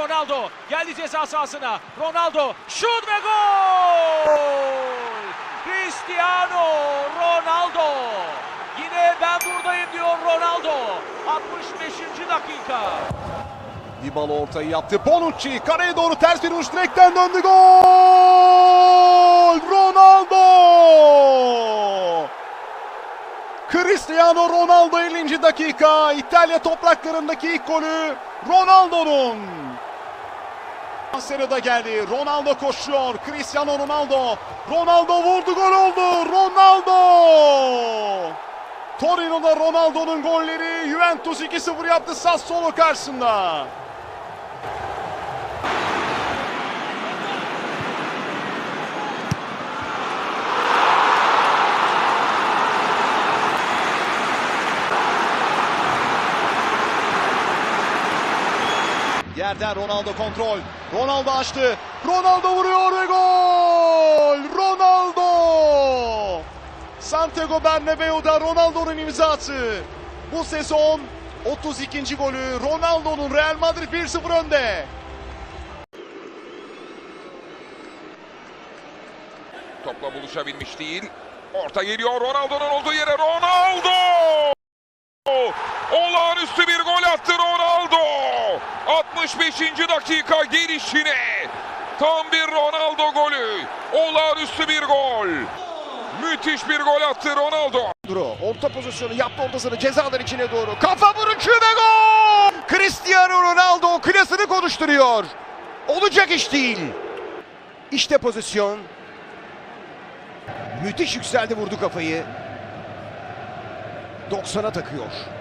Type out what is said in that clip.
Ronaldo geldi ceza sahasına. Ronaldo şut ve gol! Cristiano Ronaldo. Yine ben buradayım diyor Ronaldo. 65. dakika. Dybala ortayı yaptı. Bonucci kareye doğru ters bir vuruş direkten döndü. Gol! Ronaldo! Cristiano Ronaldo 50. dakika. İtalya topraklarındaki ilk golü Ronaldo'nun. Serada geldi. Ronaldo koşuyor. Cristiano Ronaldo. Ronaldo vurdu gol oldu. Ronaldo! Torino'da Ronaldo'nun golleri Juventus 2-0 yaptı Sassuolo karşısında. Yerden Ronaldo kontrol. Ronaldo açtı. Ronaldo vuruyor ve gol! Ronaldo! Santiago Bernabeu'da Ronaldo'nun imzası. Bu sezon 32. golü Ronaldo'nun Real Madrid 1-0 önde. Topla buluşabilmiş değil. Orta geliyor Ronaldo'nun olduğu yere Ronaldo! Olağanüstü bir gol attı Ronaldo. 65. dakika gelişine. Tam bir Ronaldo golü. Olağanüstü bir gol. Müthiş bir gol attı Ronaldo. Duro orta pozisyonu yaptı ortasını cezalar içine doğru. Kafa vuruşu ve gol! Cristiano Ronaldo klasını konuşturuyor. Olacak iş değil. İşte pozisyon. Müthiş yükseldi vurdu kafayı. 90'a takıyor.